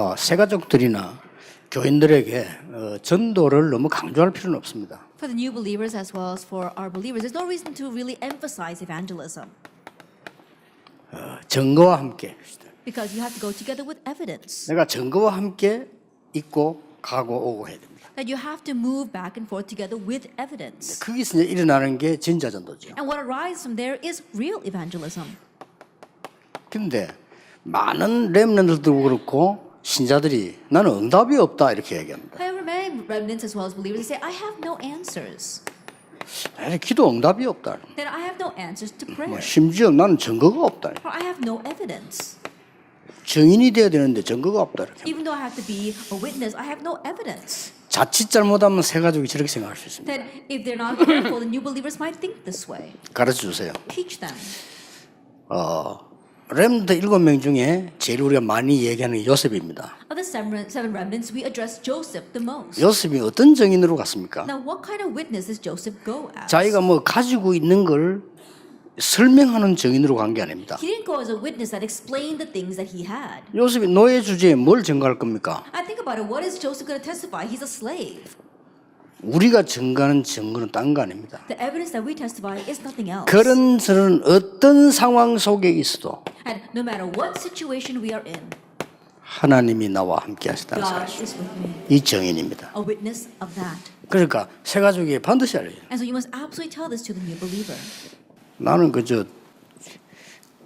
어, 새가족들이나 교인들에게 어, 전도를 너무 강조할 필요는 없습니다. For the new believers as well as for our believers, there's no reason to really emphasize evangelism 어, 증거와 함께 because you have to go together with evidence. 내가 증거와 함께 있고 가고 오고 해야 됩니다. That you have to move back and forth together with evidence. 거기서 이제 일어나는 게 진짜 전도죠. And what arises from there is real evangelism. 근데 많은 렘넌트들도 그렇고 신자들이 나는 응답이 없다 이렇게 얘기합니다. However, many remnants as well as believers they say, I have no answers. 아니, 기도 응답이 없다. That I have no answers to prayer. 뭐 심지어 나는 증거가 없다. Or I have no evidence. 증인이 돼야 되는데 증거가 없다. 이렇게. Even though I have to be a witness, I have no evidence. 자칫 잘못하면 새 가족이 저렇게 생각할 수 있습니다. That if they're not careful, the new believers might think this way. 가르쳐 주세요. Teach them. 어, 렘드 일곱 명 중에 제일 우리가 많이 얘기하는 게 요셉입니다. Of the seven, seven remnants, we address Joseph the most. 요셉이 어떤 증인으로 갔습니까? Now, what kind of witness does Joseph go as? 자기가 뭐 가지고 있는 걸 설명하는 증인으로 간 게 아닙니다. He didn't go as a witness that explained the things that he had. 요셉이 노예 주제에 뭘 증거할 겁니까? I think about it. What is Joseph going to testify? He's a slave. 우리가 증거하는 증거는 딴 거 아닙니다. The evidence that we testify is nothing else. 그런 저는 어떤 상황 속에 있어도 And no matter what situation we are in, 하나님이 나와 함께 하시다는 God 사실. is with me. 이 증인입니다. A witness of that. 그러니까 새 가족이 반드시 알아요. And so you must absolutely tell this to the new believer. 나는 그저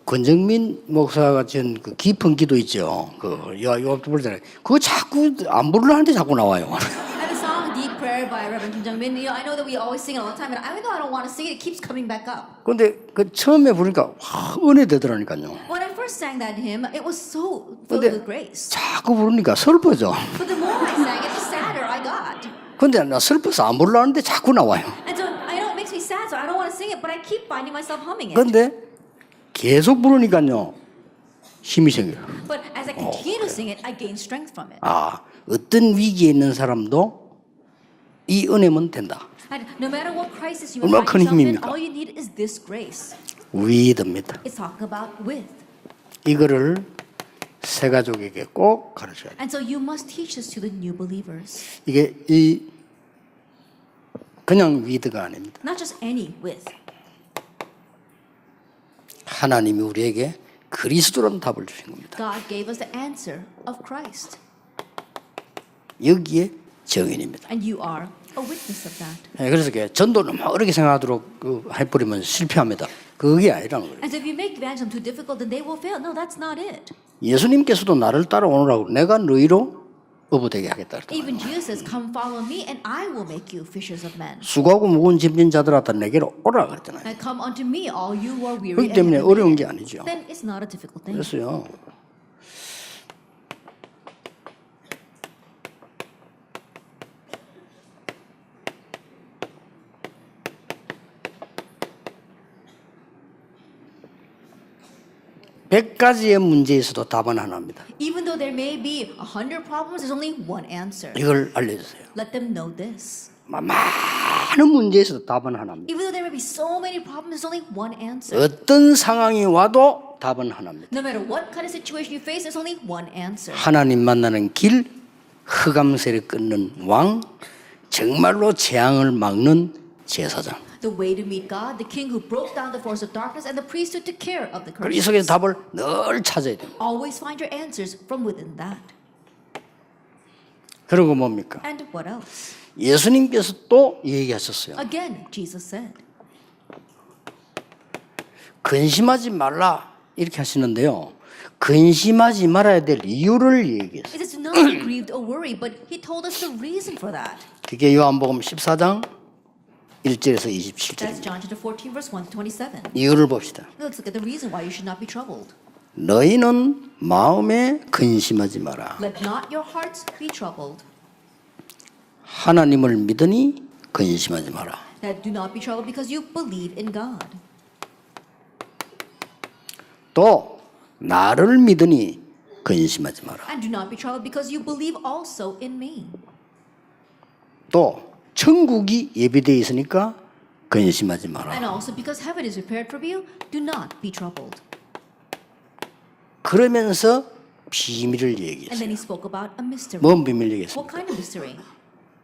권정민 목사가 전그 깊은 기도 있죠. 그 요압 부르잖아요. 그거 자꾸 안 부르는데 자꾸 나와요. I have a song, Deep Prayer by Reverend Kim Jong-min. You know, I know that we always sing it all the time, and even though I don't want to sing it, it keeps coming back up. 근데 그 처음에 부르니까 와, 은혜 되더라니까요. When I first sang that hymn, it was so filled 근데 with grace. 자꾸 부르니까 슬퍼져. But the more I sang it, the sadder I got. 근데 나 슬퍼서 안 부르려는데 자꾸 나와요. And so I know it makes me sad, so I don't want to sing it, but I keep finding myself humming it. 근데 계속 부르니까요. 힘이 생겨요. But as I continue to sing it, I gain strength from it. 아, 어떤 위기에 있는 사람도 이 은혜면 된다. No matter what crisis you 얼마나 큰 힘입니까? all you need is this grace. 위드입니다. It's talking about with. 이거를 새 가족에게 꼭 가르쳐야 돼. So you must teach this to the new believers. 이게 이 그냥 위드가 아닙니다. Not just any with. 하나님이 우리에게 그리스도라는 답을 주신 겁니다. God gave us the answer of Christ. 여기에 정인입니다. And you are a witness of that. 예, 그래서 이게 전도를 막 어렵게 생각하도록 그 해버리면 실패합니다. 그게 아니라는 거예요. And so if you make evangelism too difficult, then they will fail. No, that's not it. 예수님께서도 나를 따라오느라고 내가 너희로 어부되게 하겠다. 그랬다. Even Jesus says, Come follow me, and I will make you fishers of men. 수고하고 무거운 짐진 자들아 다 내게로 오라 그랬잖아요. And come unto me, all you who are weary 그렇기 and 때문에 heavy 어려운 laden. 게 아니죠. Then it's not a difficult thing. 그래서요. 백 가지의 문제에 있어도 답은 하나입니다. Even though there may be a hundred problems, there's only one answer. 이걸 알려 주세요. Let them know this. 마- 많은 문제에 있어도 답은 하나입니다. Even though there may be so many problems, there's only one answer. 어떤 상황이 와도 답은 하나입니다. No matter what kind of situation you face, there's only one answer. 하나님 만나는 길, 흑암세를 끊는 왕, 정말로 재앙을 막는 제사장. The way to meet God, the king who broke down the force of darkness, and the priest who took care of the 그리고 이. 속에서 답을 늘 찾아야 됩니다. Always find your answers from within that. 그리고 뭡니까? And what else? 예수님께서 또 얘기하셨어요. Again, Jesus said, 근심하지 말라 이렇게 하시는데요. 근심하지 말아야 될 이유를 얘기했어요. It is not grieved or worry, but he told us the reason for that. 그게 요한복음 14장 1절에서 That's 27절입니다. John chapter 14, verse 1 to 27. 이유를 봅시다. Let's look at the reason why you should not be troubled. 너희는 마음에 근심하지 마라. Let not your hearts be troubled. 하나님을 믿으니 근심하지 마라. That do not be troubled because you believe in God. 또 나를 믿으니 근심하지 마라. And do not be troubled because you believe also in me. 또 천국이 예비되어 있으니까 근심하지 마라. And also because heaven is prepared for you, do not be troubled. 그러면서 비밀을 And 얘기했어요. then he spoke about a mystery. 뭔 비밀 얘기했습니까? What kind of mystery?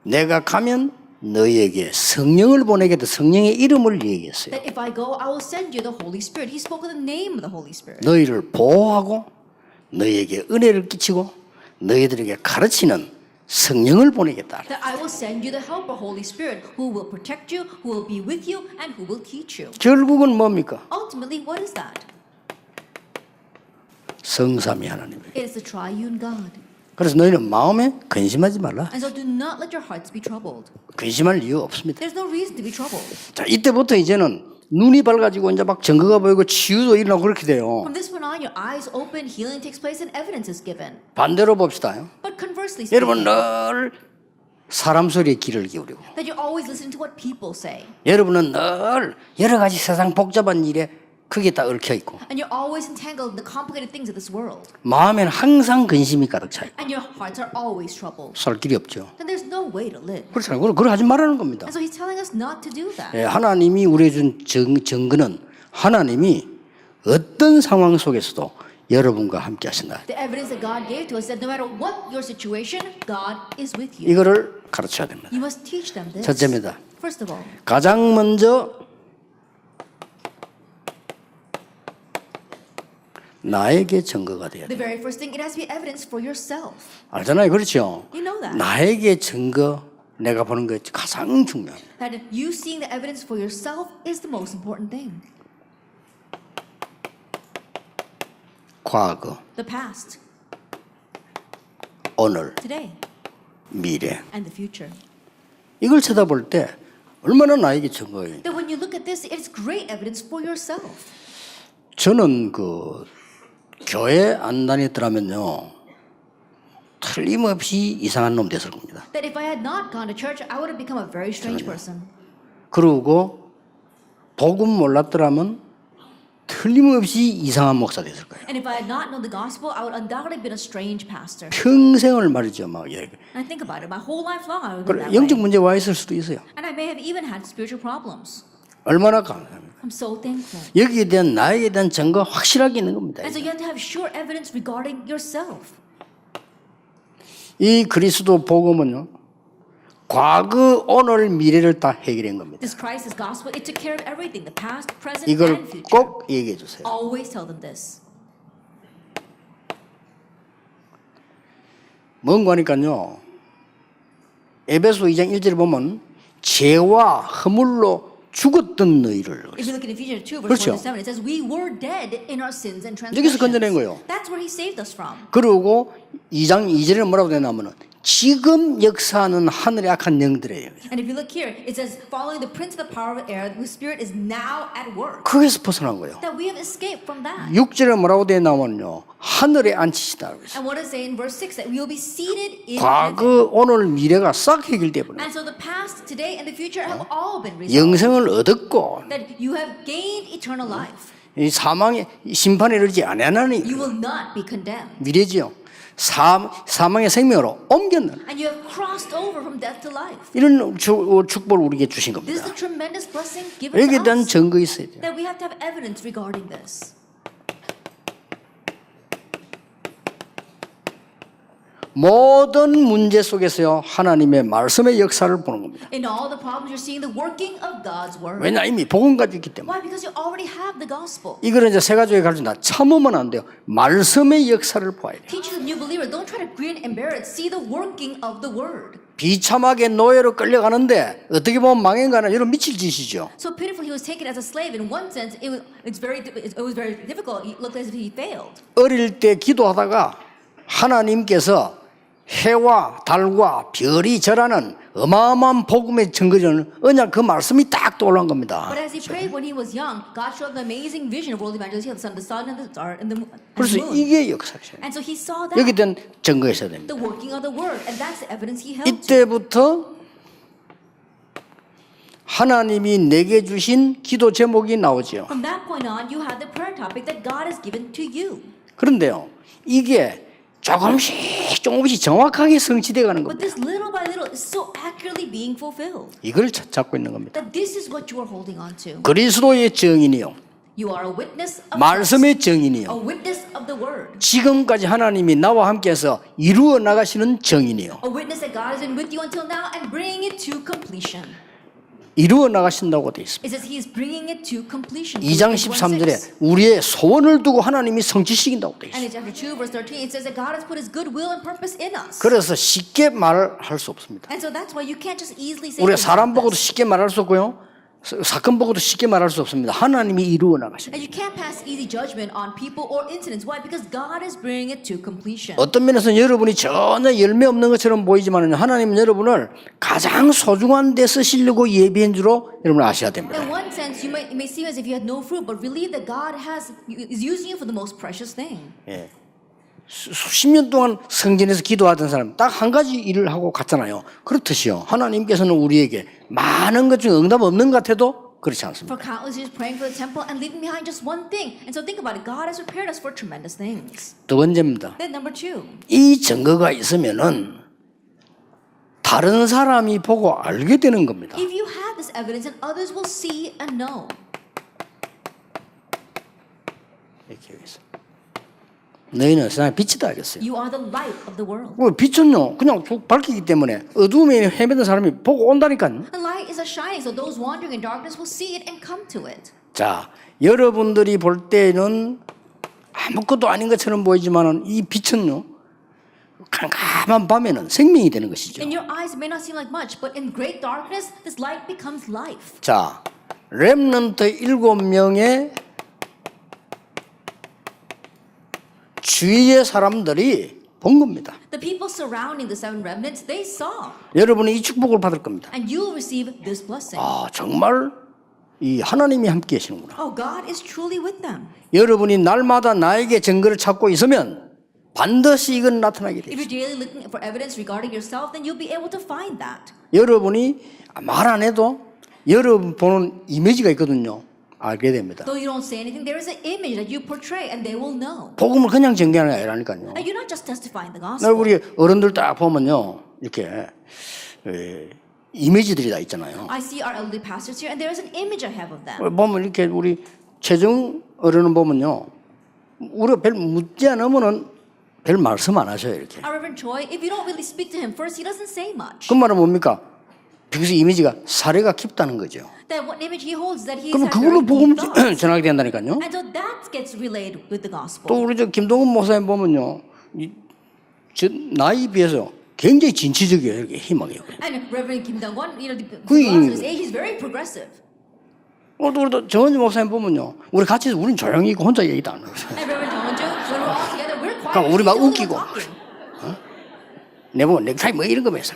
내가 가면 너희에게 성령을 보내겠다. 성령의 이름을 얘기했어요. That if I go, I will send you the Holy Spirit. He spoke of the name of the Holy Spirit. 너희를 보호하고 너희에게 은혜를 끼치고 너희들에게 가르치는 성령을 보내겠다. That I will send you the helper, Holy Spirit, who will protect you, who will be with you, and who will teach you. 결국은 뭡니까? Ultimately, what is that? 성삼위 하나님이에요. It is the triune God. 그래서 너희는 마음에 근심하지 말라. And so do not let your hearts be troubled. 근심할 이유 없습니다. There's no reason to be troubled. 자, 이때부터 이제는 눈이 밝아지고 이제 막 증거가 보이고 치유도 일어나고 그렇게 돼요. From this point on, your eyes open, healing takes place, and evidence is given. 반대로 봅시다. But conversely 여러분 speaking, 늘 사람 소리에 귀를 기울이고 that you're always listening to what people say. 여러분은 늘 여러 가지 세상 복잡한 일에 크게 다 얽혀 있고 And you're always entangled in the complicated things of this world. 마음에는 항상 근심이 가득 차 있고 And your hearts are always troubled. 살 길이 없죠. Then there's no way to live. 그렇잖아요. 그걸, 그걸 하지 말라는 겁니다. And so he's telling us not to do that. 예, 하나님이 우리에게 준 정, 증거는 하나님이 어떤 상황 속에서도 여러분과 함께 하신다. The evidence that God gave to us that no matter what your situation, God is with you. 이거를 가르쳐야 됩니다. You must teach them this. 첫째입니다. First of all, 가장 먼저 나에게 증거가 돼야 돼. the very first thing, it has to be evidence for yourself. 알잖아요. 그렇죠? You know that. 나에게 증거 내가 보는 게 가장 중요합니다. That you seeing the evidence for yourself is the most important thing. 과거, The past, 오늘, today, 미래. and the future. 이걸 쳐다볼 때 얼마나 나에게 증거예요. That when you look at this, it's great evidence for yourself. 저는 그 교회 안 다녔더라면요. 틀림없이 이상한 놈 됐을 겁니다. That if I had not gone to church, I would have become a very strange person. 그리고 복음 몰랐더라면 틀림없이 이상한 목사 됐을 거예요. And if I had not known the gospel, I would undoubtedly have been a strange pastor. 평생을 말이죠, 막 예. And I think about it, my whole life long, I would have 그래, been that 영적 way. 문제 와 있을 수도 있어요. And I may have even had spiritual problems. 얼마나 감사합니다. I'm so thankful. 여기에 대한 나에게 대한 증거 확실하게 있는 겁니다. And so you have to have sure evidence regarding yourself. 이 그리스도 복음은요. 과거, 오늘, 미래를 다 해결한 겁니다. This Christ, this gospel, it took care of everything the past, present, 이걸 and future. 꼭 얘기해 주세요. Always tell them this. 뭔가 하니까요. 에베소 2장 1절에 보면 죄와 허물로 죽었던 너희를 If you look at Ephesians 2, verse 그렇죠. 1 to 7, it says, We were dead in our sins and 여기서 건져낸 거예요. 그리고 2장 2절에 뭐라고 되냐면은 지금 역사하는 하늘의 악한 영들이에요. And if you look here, it says, Following the prince of the power of the air, whose spirit is now at work. 거기서 벗어난 거예요. That we have escaped from that. 6절에 뭐라고 되냐면요. 하늘에 앉히시다. 그랬어요. And what does it say in verse 6? That we will be seated in heaven. 과거, 오늘, 미래가 싹 해결돼 버려요. And so the past, today, and the future have all been resolved. 영생을 얻었고 That you have gained eternal life. 이 사망의 심판에 이르지 아니하나니 condemned. 미래지요. 사, 사망의 생명으로 옮겼는. 이런 주- 축복을 우리에게 주신 겁니다. 여기에 대한. 증거 있어야 돼요. That we have to have evidence regarding this. 모든 문제 속에서요 하나님의 말씀의 역사를 보는 겁니다. In all the problems, you're seeing the working of God's word. 왜냐 이미 복음 가지고 있기 때문에. Why? Because you already have the gospel. 이거는 이제 세 가지에 가르친다. 참으면 안 돼요. 말씀의 역사를 봐야 돼요. Teach the new believer. Don't try to grin and bear it. See the working of the word. 비참하게 노예로 끌려가는데 어떻게 보면 망행가는 이런 미칠 짓이죠. So pitiful, he was taken as a slave. In one sense, it was it's very it was very difficult. It looked as if he failed. 어릴 때 기도하다가 하나님께서 해와 달과 별이 절하는 어마어마한 복음의 증거전 언약 그 말씀이 딱 떠올란 겁니다. But as he prayed when he was young, God showed the amazing vision of world evangelism, the sun, the sun and the star and the, moon- 그래서. 이게 역사죠. And so he saw 여기 that 대한 증거가 있어야 됩니다. the working of the word, and that's the evidence he held to. 이때부터 하나님이 내게 주신 기도 제목이 나오죠. From that point on, you had the prayer topic that God has given to you. 그런데요, 이게 조금씩 조금씩 정확하게 성취돼 가는 But 겁니다. this little by little is so accurately being fulfilled. 이걸 차- 잡고 있는 겁니다. That this is what you are holding on to. 그리스도의 증인이요. You are a witness of 말씀의 Christ, a 정인이요. witness of the word, 지금까지 하나님이 나와 함께해서 이루어 나가시는 정인이요. a witness that God has been with you until now and bringing it to completion. 이루어 나가신다고 되어 있습니다. It says He is bringing it to completion. 2장 Philippians 1:6. 13절에 우리의 소원을 두고 하나님이 성취시킨다고 되어 있습니다. in chapter 2, verse 13, it says that God has put His good will and purpose in us. 그래서 쉽게 말할 수 없습니다. 우리가 사람 보고도. 쉽게 말할 수 없고요. 사- 사건 보고도 쉽게 말할 수 없습니다. 하나님이 이루어 나가십니다. And you can't pass easy judgment on people or incidents. Why? Because God is bringing it to completion. 어떤 면에서는 여러분이 전혀 열매 없는 것처럼 보이지만 하나님은 여러분을 가장 소중한 데 쓰시려고 예비한 줄로 여러분 아셔야 됩니다. In one sense, you may, it may seem as if you had no fruit, but believe that God has is using you for the most precious thing. 예. 수- 수십 년 동안 성전에서 기도하던 사람 딱 한 가지 일을 하고 갔잖아요. 그렇듯이요. 하나님께서는 우리에게 많은 것 중에 응답 없는 것 같아도 그렇지 않습니다. For countless years praying for the temple and leaving behind just one thing. And so think about it. God has prepared us for tremendous things. 두 번째입니다. Then number two, 이 증거가 있으면은 다른 사람이 보고 알게 되는 겁니다. if you have this evidence, and others will see and know. 이렇게 해서 너희는 세상의 빛이다 알겠어요. You are the light of the world. 그 빛은요 그냥 쭉 밝히기 때문에 어두움에 헤매던 사람이 보고 온다니까요. The light is a shining, so those wandering in darkness will see it and come to it. 자 여러분들이 볼 때는 아무것도 아닌 것처럼 보이지만은 이 빛은요 깜깜한 밤에는 생명이 되는 것이죠. In your eyes, it may not seem like much, but in great darkness, this light becomes life. 자 렘넌트 일곱 명의 주위의 사람들이 본 겁니다. The people surrounding the seven remnants, they saw, 여러분이 이 축복을 받을 겁니다. and you will receive this blessing. 아 정말 이 하나님이 함께 계시는구나. Oh, God is truly with them. 여러분이 날마다 나에게 증거를 찾고 있으면 반드시 이건 나타나게 돼요. If you're daily looking for evidence regarding yourself, then you'll be able to find that. 여러분이 말 안 해도 여러분 보는 이미지가 있거든요. 알게 됩니다. Though you don't say anything, there is an image that you portray, and they will know. 복음을 그냥 전개하는 게 아니라니까요. And you're not just testifying the 나 gospel. 우리 어른들 딱 보면요. 이렇게 에, 이미지들이 다 있잖아요. I see our elderly pastors here, and there is an image I have of them. 보면 이렇게 우리 최정 어른은 보면요. 우리가 별 묻지 않으면은 별 말씀 안 하셔요 이렇게. Our Reverend Choi, if you don't really speak to him first, he doesn't say much. 그 말은 뭡니까? 평소 이미지가 사례가 깊다는 거죠. Had 그걸로 복음. 전하게 된다니까요. 또. 우리 저 김동훈 목사님 보면요, 이, 저 나이 비해서 굉장히 진취적이에요. 이렇게 희망이요. 그. 어, 또 우리 또 정원지 목사님 보면요, 우리 같이 우린 조용히 있고 혼자 얘기도 안 quiet. 그러니까 우리 막 웃기고. talking. 내 보면 넥타이 뭐 이런 거 매서.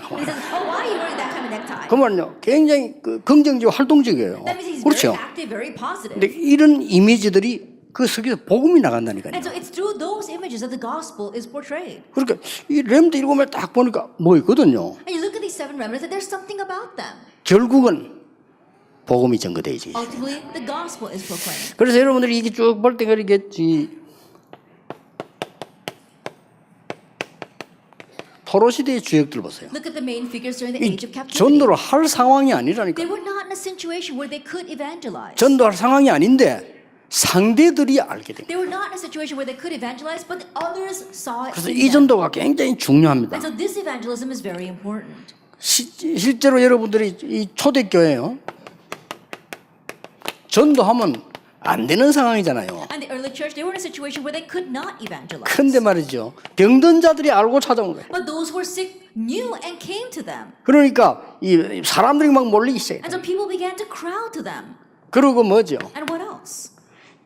그러면요, 굉장히 그 긍정적이고 활동적이에요. That means he's 그렇죠. very active, very positive. 근데 이런 이미지들이 그 속에서 복음이 나간다니까요. And so it's through those images that the gospel is portrayed. 그러니까 이 렘드 일곱 명딱 보니까 뭐 있거든요. And you look at these seven remnants, and there's something about them. 결국은 복음이 전거되지. Ultimately, the gospel is proclaimed. 그래서 여러분들이 이게 쭉 볼때 그러겠지. 포로 시대의 주역들 보세요. Look at the main figures during the 이 age of captivity. 전도를 할 상황이 아니라니까. They were not in a situation where they could evangelize. 전도할 상황이 아닌데 상대들이 알게 된 거예요. They were not in a situation where they could evangelize, but others saw it. 그래서 in 이 them. 전도가 굉장히 중요합니다. And so this evangelism is very important. 시, 실제로 여러분들이 이 초대교회요. 전도하면 안 되는 상황이잖아요. And the early church, they were in a situation where they could not evangelize. 근데 말이죠. 병든 자들이 알고 찾아온 거예요. But those who were sick knew and came to them. 그러니까 이 사람들이 막 몰리기 시작해요. And so people began to crowd to them. 그리고 뭐죠? And what else?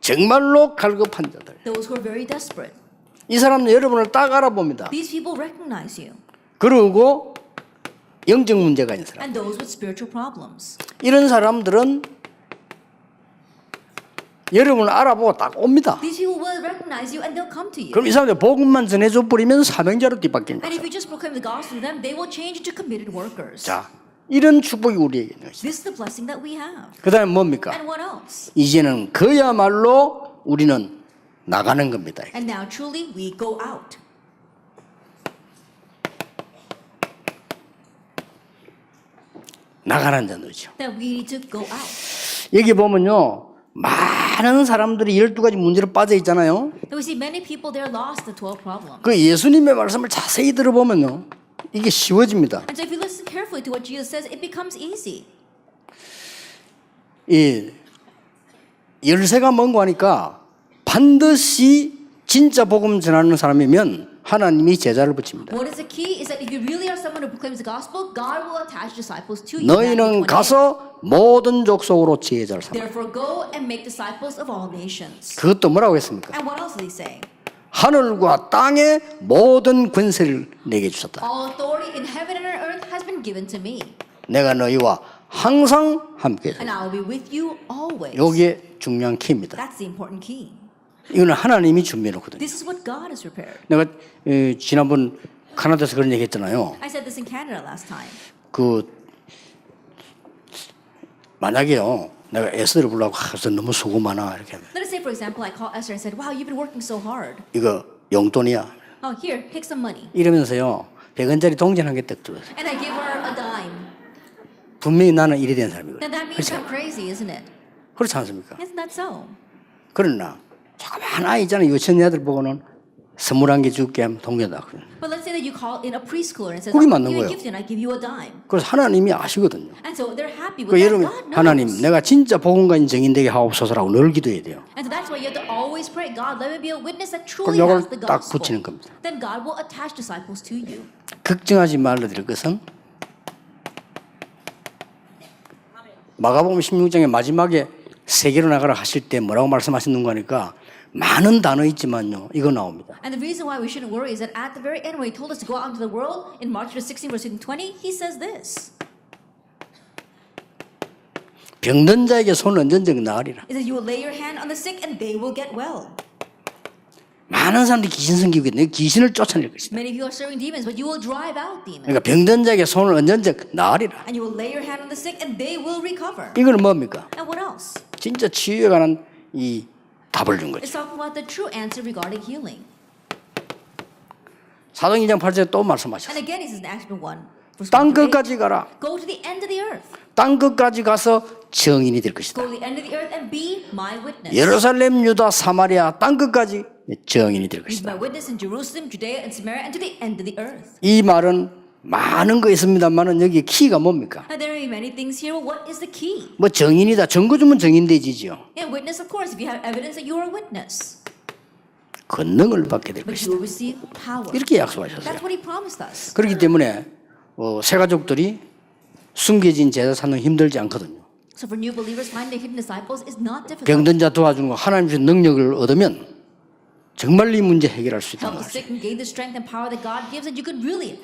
정말로 갈급한 자들. Those who were very desperate. 이 사람은 여러분을 딱 알아봅니다. These people recognize you. 그리고 영적 문제가 있는 사람. And those with spiritual problems. 이런 사람들은 여러분을 알아보고 딱 옵니다. These people will recognize you and they'll come to you. 그럼 이 사람들 복음만 전해줘 버리면 사명자로 뒤바뀌는 And 거죠. if you just proclaim the gospel to them, they will change into committed workers. 자, 이런 축복이 우리에게 있는 것이죠. This is the blessing that we have. 그 다음에 뭡니까? And what else? 이제는 그야말로 우리는 나가는 겁니다. And now truly we go out. 나가는 전도죠. That we need to go out. 여기 보면요. 많은 사람들이 12가지 문제로 빠져 있잖아요. Then we see many people they're lost in 12 problems. 그 예수님의 말씀을 자세히 들어보면요. 이게 쉬워집니다. And so if you listen carefully to what Jesus says, it becomes easy. 이 열쇠가 뭔고 하니까 반드시 진짜 복음 전하는 사람이면 하나님이 제자를 붙입니다. What is the key is that if you really are someone who proclaims the gospel, God will attach disciples to you. 너희는 28. 가서 모든 족속으로 제자를 삼아. Therefore go and make disciples of all nations. 그것도 뭐라고 했습니까? And what else did he say? 하늘과 땅의 모든 권세를 내게 주셨다. All authority in heaven and on earth has been given to me, 내가 너희와 항상 함께. and I will be with you always. 요게 중요한 키입니다. That's the important key. 이거는 하나님이 준비해 놓거든요. This is what God has prepared. 내가 에, 지난번 카나다에서 그런 얘기 했잖아요. I said this in Canada last time. 그 만약에요. 내가 에스더를 불러고 하서 너무 수고 많아 이렇게 하면 Let us say, for example, I called Esther and said, Wow, you've been working so hard. 이거 용돈이야. Oh, here, take some money. 이러면서요. 100원짜리 동전 한 개 딱 줘요. And I give her a dime. 분명히 나는 일이 된 사람이거든요. Then that means I'm crazy, isn't it? 그렇지 않습니까? Isn't that so? 그러나 조그만 아이 있잖아요. 유치원 애들 보고는 선물 한개 줄게 하면 동전 다 그래요. But let's say that you call in a preschooler and says, 그게 I'll 맞는 give you a 거예요. gift and I give you a dime. 그래서 하나님이 아시거든요. And so they're happy with 그 that. 여러분 God knows. 하나님 내가 진짜 복음가인 정인되게 하옵소서라고 늘 기도해야 돼요. And so that's why you have to always pray, God, let me be a witness that 그럼 truly has 요걸 the 딱. 붙이는 겁니다. Then God will attach disciples to you. 걱정하지 말라 드릴 것은 마가복음 16장의 마지막에 세계로 나가라 하실 때 뭐라고 말씀하셨는가 하니까 많은 단어 있지만요. 이거 나옵니다. And the reason why we shouldn't worry is that at the very end, when He told us to go out into the world, in Mark chapter 16, verse 20, He says this 병든 자에게 손을 얹은적 나으리라. It says, You will lay your hand on the sick and they will get well. 많은 사람들이 귀신 섬기고 있는데 귀신을 쫓아낼 것이다. Many of you are serving demons, but you will drive out demons. 그러니까 병든 자에게 손을 얹은 적 나으리라. And you will lay your hand on the sick and they will recover. 이거는 뭡니까? And what else? 진짜 치유에 관한 이 답을 준 거죠. It's talking about the true answer regarding healing. 사도행 2장 8절에 또 And 말씀하셨어요. again, he says in Acts chapter 1, verse 땅1 to 8, 끝까지 가라. Go to the end of the earth. 땅 끝까지 가서 증인이 될 것이다. Go to the end of the earth and be my witness. 예루살렘, 유다, 사마리아 땅 끝까지 증인이 될 Be 것이다. my witness in Jerusalem, Judea, and Samaria, and to the end of the earth. 이 말은 많은 거 있습니다만은 여기 키가 뭡니까? Now, there are many things here. What is the key? 뭐 증인이다. 증거 주면 증인되지죠. And witness, of course, if you have evidence that you are a witness, 권능을 받게 될 but 것이다. you will receive power. 이렇게 약속하셨어요. That's what he promised us. 그렇기 때문에 어, 새 가족들이 숨겨진 제자 찾는 힘들지 않거든요. So for new believers, finding hidden disciples is not difficult. 병든 자 도와주는 거 하나님 주신 능력을 얻으면 정말 이 문제 해결할 수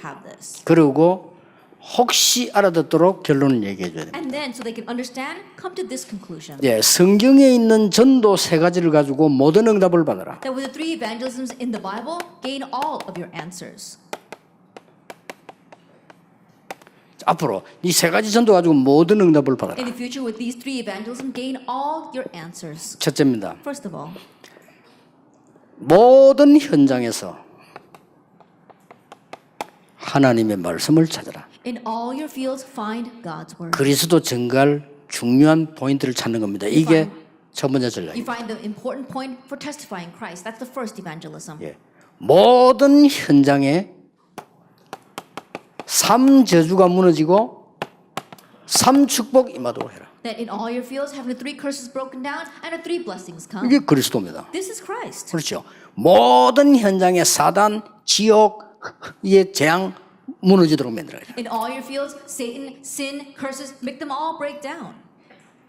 have this. 그리고 혹시 알아듣도록 결론을 얘기해 줘야 됩니다. Then, so understand. 예, 성경에 있는 전도 세 가지를 가지고 모든 응답을 Bible, answers. 앞으로 이 세 가지 전도 가지고 모든 응답을 받아라. In the future, with these three evangelisms, gain all your answers. 첫째입니다. First of all, 모든 현장에서 하나님의 말씀을 찾아라. fields. 그리스도 증가할 중요한 포인트를 찾는 겁니다. 이게 첫 번째 전략. You find the important point for testifying Christ. That's the first evangelism. 예. 모든 현장에 삼 저주가 무너지고 삼 축복 임하도록 해라. That in all your fields, having the three curses broken down and the three blessings come. 이게 그리스도입니다. This is Christ. 그렇죠. 모든 현장에 사단, 지옥의 재앙 무너지도록 만들어야 돼. In all your fields, Satan, sin, curses, make them all break down.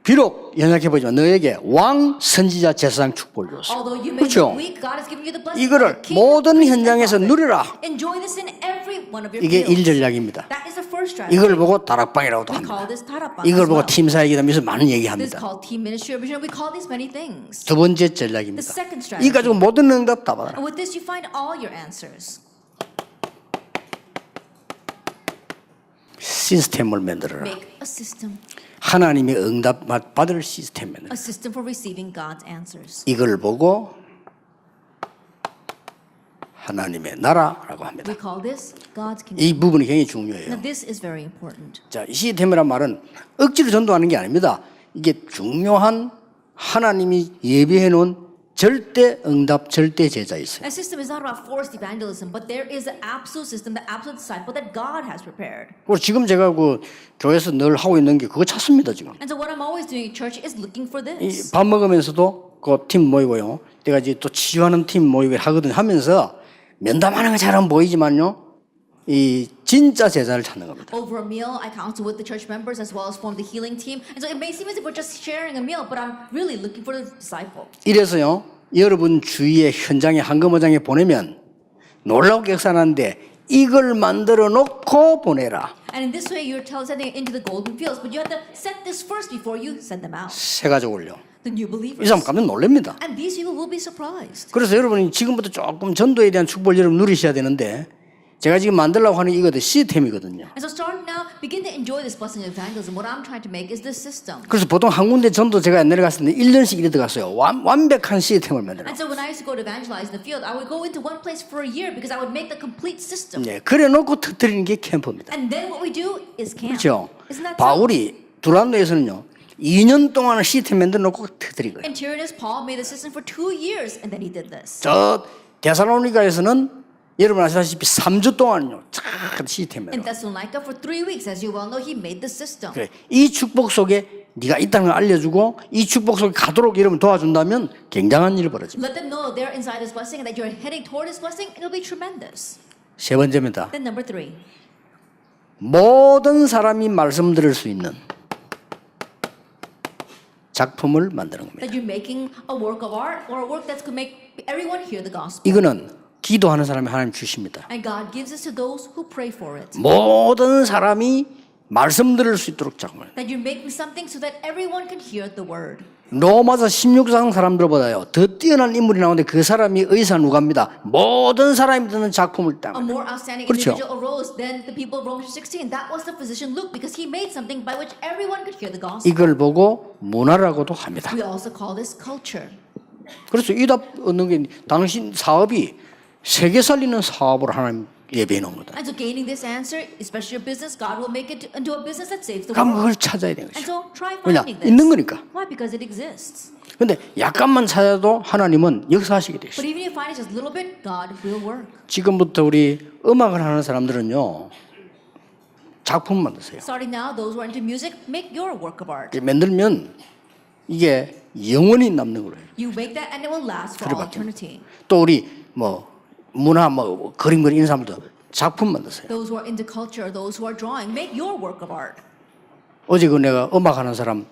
비록 연약해 보지만 너에게 왕, 선지자, 제사장 축복을 줬어. 그렇죠. 이거를 모든 현장에서. 누리라. 이게. 일전략입니다. 이걸 보고 다락방이라고도 합니다. 이걸 보고 well. 팀사역이라면서 많은 This is 얘기합니다. 두 번째 전략입니다. 이 가지고 모든 응답 다 받아라. 시스템을 만들어라. 하나님의 응답 받을 시스템 만들어. a system for receiving God's answers. 이걸 보고 하나님의 나라라고 합니다. We call this God's kingdom. 이 부분이 굉장히 중요해요. Now, this is very important. 자, 이 시스템이란 말은 억지로 전도하는 게 아닙니다. 이게 중요한 하나님이 예비해 놓은 절대 응답, 절대 제자 있어요. A system is not about forced evangelism, but there is an absolute system, the absolute disciple that God has prepared. 그리고 지금 제가 그 교회에서 늘 하고 있는 게 그거 찾습니다 지금. And so what I'm always doing in church is looking for 이 this. 밥 먹으면서도 그 팀 모이고요. 내가 이제 또 치유하는 팀 모이고 하거든 하면서 면담하는 거 잘은 보이지만요. 이 진짜 제자를 찾는 겁니다. Over a meal, I counsel with the church members as well as form the healing team. And so it may seem as if we're just sharing a meal, but I'm really looking for the disciple. 이래서요. 여러분 주위에 현장에 한금어장에 보내면 놀라운 역사나는데 이걸 만들어 놓고 보내라. And in this way, you're telling sending it into the golden fields, but you have to set this first before you send them out. 새 가족을요. The new 이 believers. 사람 깜짝 놀랍니다. And these people will be surprised. 그래서 여러분이 지금부터 조금 전도에 대한 축복을 여러분 누리셔야 되는데 제가 지금 만들려고 하는 이거는 시스템이거든요. And so starting now, begin to enjoy this blessing of evangelism. What I'm trying to make is this system. 그래서 보통 한 군데 전도 제가 옛날에 갔을 때 1년씩 이래 들어갔어요. 완, 완벽한 시스템을 만들어. And so when I used to go to evangelize in the field, I would go into one place for a year because I would make the complete system. 네, 그래 놓고 터뜨리는 게 캠프입니다. And then what we do is camp. 그렇죠? Isn't that? 바울이 두란노에서는요. 2년 동안은 시스템 만들어 놓고 터뜨린 거예요. In Tyrannus, Paul made the system for two years, and then he did this. 저 데살로니가에서는 여러분 아시다시피 3주 동안요. 쫙 시스템 In 만들어. Thessalonica, for three weeks, as you well know, he made the system. 그래. 이 축복 속에 네가 있다는 걸 알려주고 이 축복 속에 가도록 여러분 도와준다면 굉장한 일이 벌어집니다. Let them know they're inside his blessing and that you're heading toward his blessing, it'll be tremendous. 세 번째입니다. Then number three, 모든 사람이 말씀 들을 수 있는 작품을 만드는 겁니다. that you're making a work of art or a work that could make everyone hear the gospel. 이거는 기도하는 사람이 하나님 주십니다. And God gives this to those who pray for it. 모든 사람이 말씀 들을 수 있도록 작품을. That you're making something so that everyone can hear the word. 로마서 16장 사람들보다요 더 뛰어난 인물이 나오는데 그 사람이 의사 누가입니다. 모든 사람이 듣는 작품을 outstanding 그렇죠. individual arose than the people of Romans 16. That was the physician Luke because he made something by which everyone could hear the gospel. 이걸 보고 문화라고도 합니다. 그래서 이답 얻는 게 당신 사업이 세계 살리는 사업으로 하나님 예배해 놓은 거다. And so gaining this answer, especially your business, God will make it into a business that saves the 그럼 world. 그걸 찾아야 되는 And 거죠. so try 왜냐? finding this. 있는 거니까. Why? Because it exists. 근데 약간만 찾아도 하나님은 역사하시게 돼 있어요. But even if you find it just a little bit, God will work. 지금부터 우리 음악을 하는 사람들은요 작품 만드세요. Starting now, those who are into music, make your work of art. 이게 만들면 이게 영원히 남는 거예요. You make that and it will last for all eternity. 또 우리 뭐 문화 뭐 그림 그리는 사람도 작품 만드세요. Those who are into culture, those who are drawing, make your work of art. 어제 그 내가 음악 하는 사람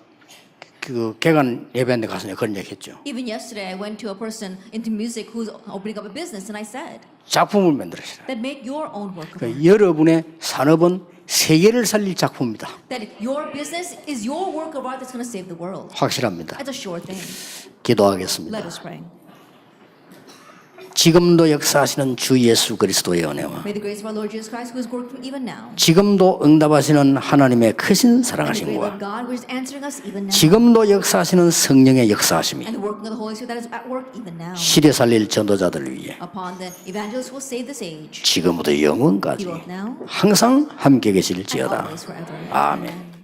그 개관 예배한데 가서 내가 그런 얘기했죠. Even yesterday, I went to a person into music who's opening up a business, and I said 작품을 만들으시라. that make your own work of art. 그 여러분의 산업은 세계를 살릴 작품입니다. That your business is your work of art that's going to save the world. 확실합니다. That's a sure thing. 기도하겠습니다. Let us pray. 지금도 역사하시는 주 예수 그리스도의 은혜와 May the grace of our Lord Jesus Christ, who is working even now, 지금도 응답하시는 하나님의 크신 사랑하심과 grace of God, which is answering us even now, 지금도 역사하시는 성령의 역사하심이 and the working of the Holy Spirit that is at work even now, 시대 살릴 전도자들을 위해 지금부터 영원까지 항상 함께 계실지어다. 아멘.